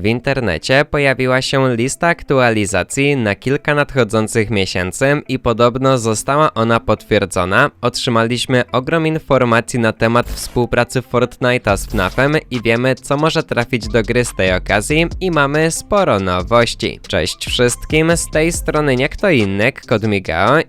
W internecie pojawiła się lista aktualizacji na kilka nadchodzących miesięcy i podobno została ona potwierdzona. Otrzymaliśmy ogrom informacji na temat współpracy Fortnite'a z FNAFem i wiemy co może trafić do gry z tej okazji i mamy sporo nowości. Cześć wszystkim, z tej strony nie kto inny, Kod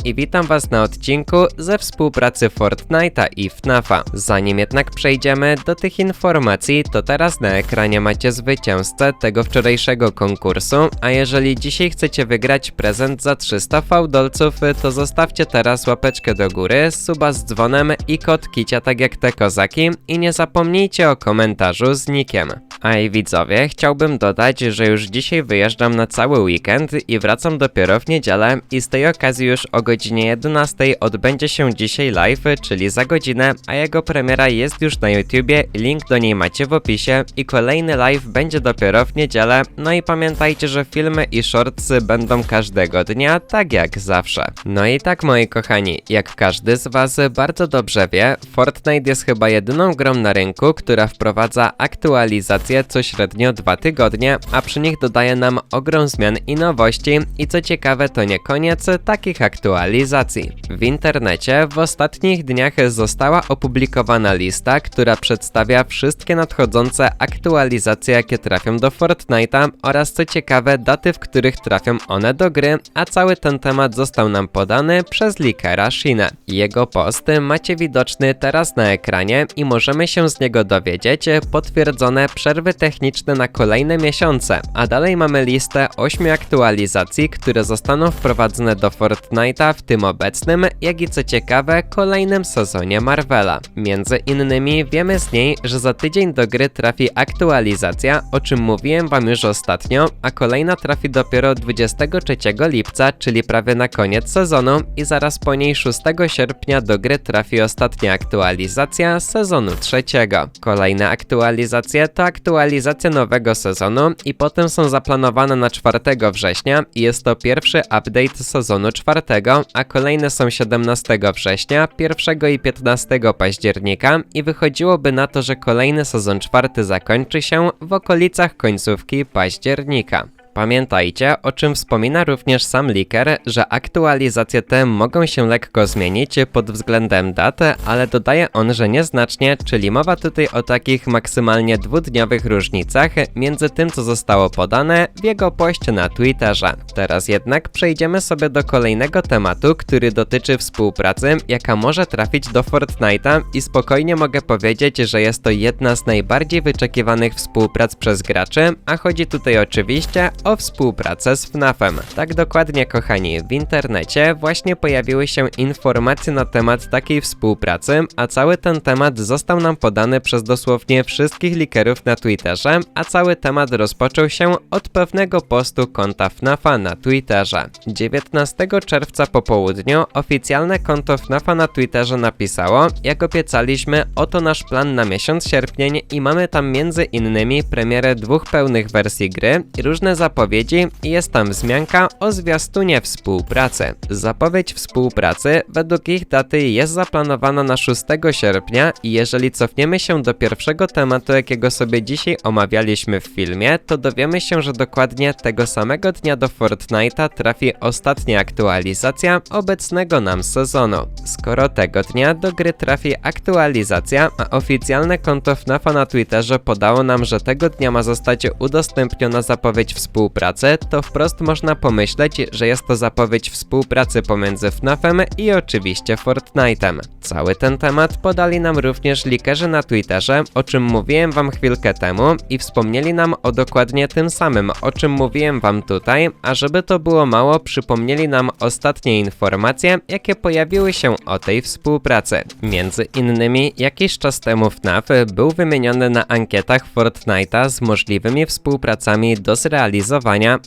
i witam was na odcinku ze współpracy Fortnite'a i FNAFa. Zanim jednak przejdziemy do tych informacji, to teraz na ekranie macie zwycięzcę tego wczorajszego konkursu, a jeżeli dzisiaj chcecie wygrać prezent za 300 fałdolców, to zostawcie teraz łapeczkę do góry, suba z dzwonem i kod kicia tak jak te kozaki. I nie zapomnijcie o komentarzu z nikiem. A i widzowie, chciałbym dodać, że już dzisiaj wyjeżdżam na cały weekend i wracam dopiero w niedzielę. I z tej okazji już o godzinie 11 odbędzie się dzisiaj live, czyli za godzinę, a jego premiera jest już na YouTubie, link do niej macie w opisie. I kolejny live będzie dopiero w niedzielę, no i pamiętajcie, że filmy i shortsy będą każdego dnia, tak jak zawsze. No i tak moi kochani, jak każdy z was bardzo dobrze wie, Fortnite jest chyba jedyną grą na rynku, która wprowadza aktualizacje co średnio dwa tygodnie, a przy nich dodaje nam ogrom zmian i nowości i co ciekawe to nie koniec takich aktualizacji. W internecie w ostatnich dniach została opublikowana lista, która przedstawia wszystkie nadchodzące aktualizacje jakie trafią do Fortnite'a oraz co ciekawe daty, w których trafią one do gry, a cały ten temat został nam podany przez leakera Shinę. Jego post macie widoczny teraz na ekranie i możemy się z niego dowiedzieć potwierdzone przerwy techniczne na kolejne miesiące, a dalej mamy listę 8 aktualizacji, które zostaną wprowadzone do Fortnite'a w tym obecnym, jak i co ciekawe kolejnym sezonie Marvela. Między innymi wiemy z niej, że za tydzień do gry trafi aktualizacja, o czym mówiłem wam już ostatnio, a kolejna trafi dopiero 23 lipca, czyli prawie na koniec sezonu i zaraz po niej 6 sierpnia do gry trafi ostatnia aktualizacja sezonu trzeciego. Kolejne aktualizacje to aktualizacja nowego sezonu i potem są zaplanowane na 4 września i jest to pierwszy update sezonu czwartego, a kolejne są 17 września, 1 i 15 października i wychodziłoby na to, że kolejny sezon czwarty zakończy się w okolicach końcówki października. Pamiętajcie, o czym wspomina również sam Liker, że aktualizacje te mogą się lekko zmienić pod względem daty, ale dodaje on, że nieznacznie, czyli mowa tutaj o takich maksymalnie dwudniowych różnicach między tym, co zostało podane w jego poście na Twitterze. Teraz jednak przejdziemy sobie do kolejnego tematu, który dotyczy współpracy, jaka może trafić do Fortnite'a i spokojnie mogę powiedzieć, że jest to jedna z najbardziej wyczekiwanych współprac przez graczy, a chodzi tutaj oczywiście o współpracę z FNAFem. Tak dokładnie, kochani, w internecie właśnie pojawiły się informacje na temat takiej współpracy, a cały ten temat został nam podany przez dosłownie wszystkich likerów na Twitterze, a cały temat rozpoczął się od pewnego postu konta FNAFa na Twitterze. 19 czerwca po południu oficjalne konto FNAFa na Twitterze napisało, jak obiecaliśmy, oto nasz plan na miesiąc sierpień i mamy tam między innymi premierę dwóch pełnych wersji gry i różne zapowiedzi zapowiedzi jest tam wzmianka o zwiastunie współpracy. Zapowiedź współpracy według ich daty jest zaplanowana na 6 sierpnia i jeżeli cofniemy się do pierwszego tematu, jakiego sobie dzisiaj omawialiśmy w filmie, to dowiemy się, że dokładnie tego samego dnia do Fortnite'a trafi ostatnia aktualizacja obecnego nam sezonu. Skoro tego dnia do gry trafi aktualizacja, a oficjalne konto FNAFa na Twitterze podało nam, że tego dnia ma zostać udostępniona zapowiedź współpracy, współpracę, to wprost można pomyśleć, że jest to zapowiedź współpracy pomiędzy FNAFem i oczywiście Fortnite'em. Cały ten temat podali nam również likerzy na Twitterze, o czym mówiłem wam chwilkę temu i wspomnieli nam o dokładnie tym samym, o czym mówiłem wam tutaj, a żeby to było mało, przypomnieli nam ostatnie informacje, jakie pojawiły się o tej współpracy. Między innymi jakiś czas temu FNAF był wymieniony na ankietach Fortnite'a z możliwymi współpracami do zrealizowania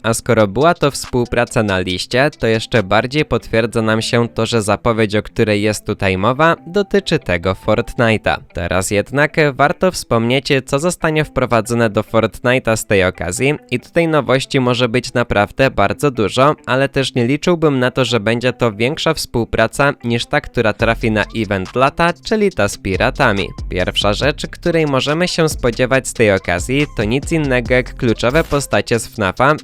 a skoro była to współpraca na liście, to jeszcze bardziej potwierdza nam się to, że zapowiedź, o której jest tutaj mowa, dotyczy tego Fortnite'a. Teraz jednak warto wspomnieć, co zostanie wprowadzone do Fortnite'a z tej okazji i tutaj nowości może być naprawdę bardzo dużo, ale też nie liczyłbym na to, że będzie to większa współpraca niż ta, która trafi na event lata, czyli ta z piratami. Pierwsza rzecz, której możemy się spodziewać z tej okazji, to nic innego jak kluczowe postacie z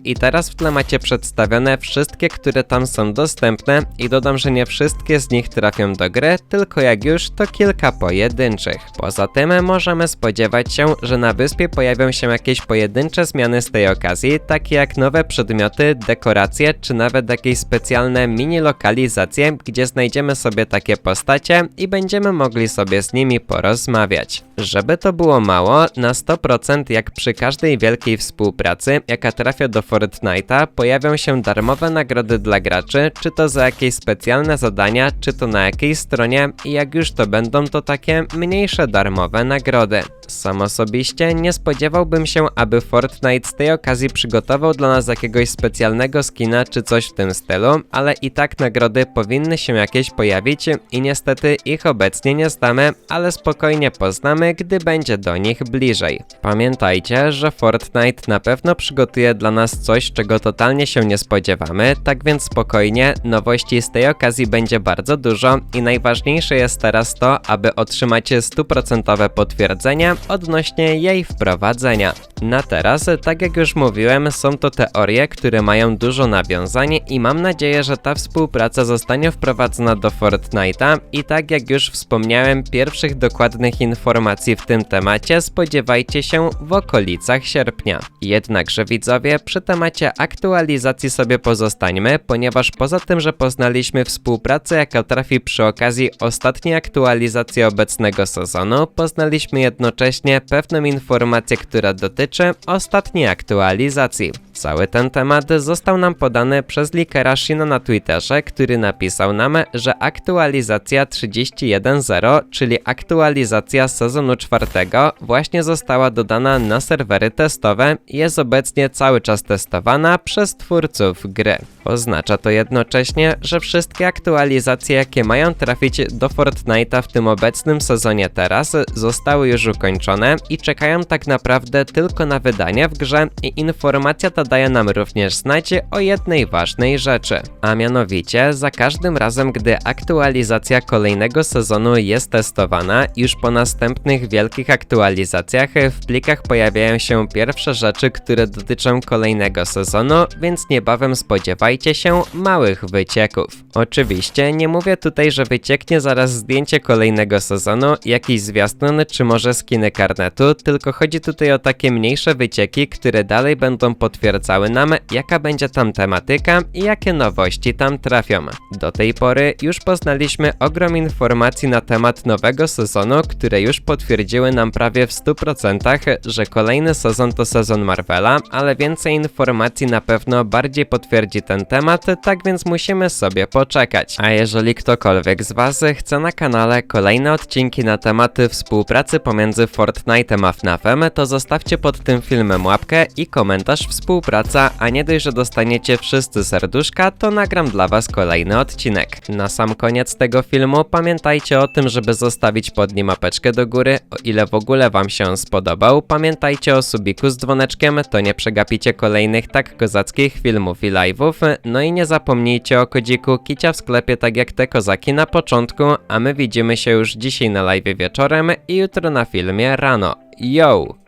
I teraz w tle macie przedstawione wszystkie, które tam są dostępne i dodam, że nie wszystkie z nich trafią do gry, tylko jak już to kilka pojedynczych. Poza tym możemy spodziewać się, że na wyspie pojawią się jakieś pojedyncze zmiany z tej okazji, takie jak nowe przedmioty, dekoracje, czy nawet jakieś specjalne mini lokalizacje, gdzie znajdziemy sobie takie postacie i będziemy mogli sobie z nimi porozmawiać. Żeby to było mało, na 100% jak przy każdej wielkiej współpracy, jaka trafia do Fortnite'a, pojawią się darmowe nagrody dla graczy, czy to za jakieś specjalne zadania, czy to na jakiejś stronie i jak już to będą to takie mniejsze darmowe nagrody. Sam osobiście nie spodziewałbym się, aby Fortnite z tej okazji przygotował dla nas jakiegoś specjalnego skina czy coś w tym stylu, ale i tak nagrody powinny się jakieś pojawić i niestety ich obecnie nie znamy, ale spokojnie poznamy, gdy będzie do nich bliżej. Pamiętajcie, że Fortnite na pewno przygotuje dla nas coś, czego totalnie się nie spodziewamy, tak więc spokojnie, nowości z tej okazji będzie bardzo dużo i najważniejsze jest teraz to, aby otrzymać stuprocentowe odnośnie jej wprowadzenia. Na teraz, tak jak już mówiłem, są to teorie, które mają dużo nawiązań i mam nadzieję, że ta współpraca zostanie wprowadzona do Fortnite'a i tak jak już wspomniałem, pierwszych dokładnych informacji w tym temacie spodziewajcie się w okolicach sierpnia. Jednakże widzowie, przy temacie aktualizacji sobie pozostańmy, ponieważ poza tym, że poznaliśmy współpracę, jaka trafi przy okazji ostatniej aktualizacji obecnego sezonu, poznaliśmy jednocześnie pewną informację, która dotyczy ostatniej aktualizacji. Cały ten temat został nam podany przez leakera Shina na Twitterze, który napisał nam, że aktualizacja 31.0, czyli aktualizacja sezonu czwartego, właśnie została dodana na serwery testowe i jest obecnie cały czas testowana przez twórców gry. Oznacza to jednocześnie, że wszystkie aktualizacje, jakie mają trafić do Fortnite'a w tym obecnym sezonie teraz, zostały już ukończone i czekają tak naprawdę tylko na wydanie w grze i informacja ta daje nam również znać o jednej ważnej rzeczy, a mianowicie za każdym razem, gdy aktualizacja kolejnego sezonu jest testowana, już po następnych wielkich aktualizacjach w plikach pojawiają się pierwsze rzeczy, które dotyczą kolejnego sezonu, więc niebawem spodziewajcie się małych wycieków. Oczywiście nie mówię tutaj, że wycieknie zaraz zdjęcie kolejnego sezonu, jakiś zwiastun czy może skiny karnetu, tylko chodzi tutaj o takie mniejsze wycieki, które dalej będą potwierdzały nam, jaka będzie tam tematyka i jakie nowości tam trafią. Do tej pory już poznaliśmy ogrom informacji na temat nowego sezonu, które już potwierdziły nam prawie w 100%, że kolejny sezon to sezon Marvela, ale więcej informacji na pewno bardziej potwierdzi ten temat, tak więc musimy sobie poczekać. A jeżeli ktokolwiek z Was chce na kanale kolejne odcinki na temat współpracy pomiędzy Fortnite'em a FNAFem, to zostawcie pod tym filmem łapkę i komentarz współpraca, a nie dość, że dostaniecie wszyscy serduszka, to nagram dla Was kolejny odcinek. Na sam koniec tego filmu pamiętajcie o tym, żeby zostawić pod nim mapeczkę do góry, o ile w ogóle Wam się on spodobał. Pamiętajcie o subiku z dzwoneczkiem, to nie przegapicie kolejnych tak kozackich filmów i live'ów. No i nie zapomnijcie o kodziku Kicia w sklepie, tak jak te kozaki na początku, a my widzimy się już dzisiaj na live wieczorem i jutro na filmie rano. Yo!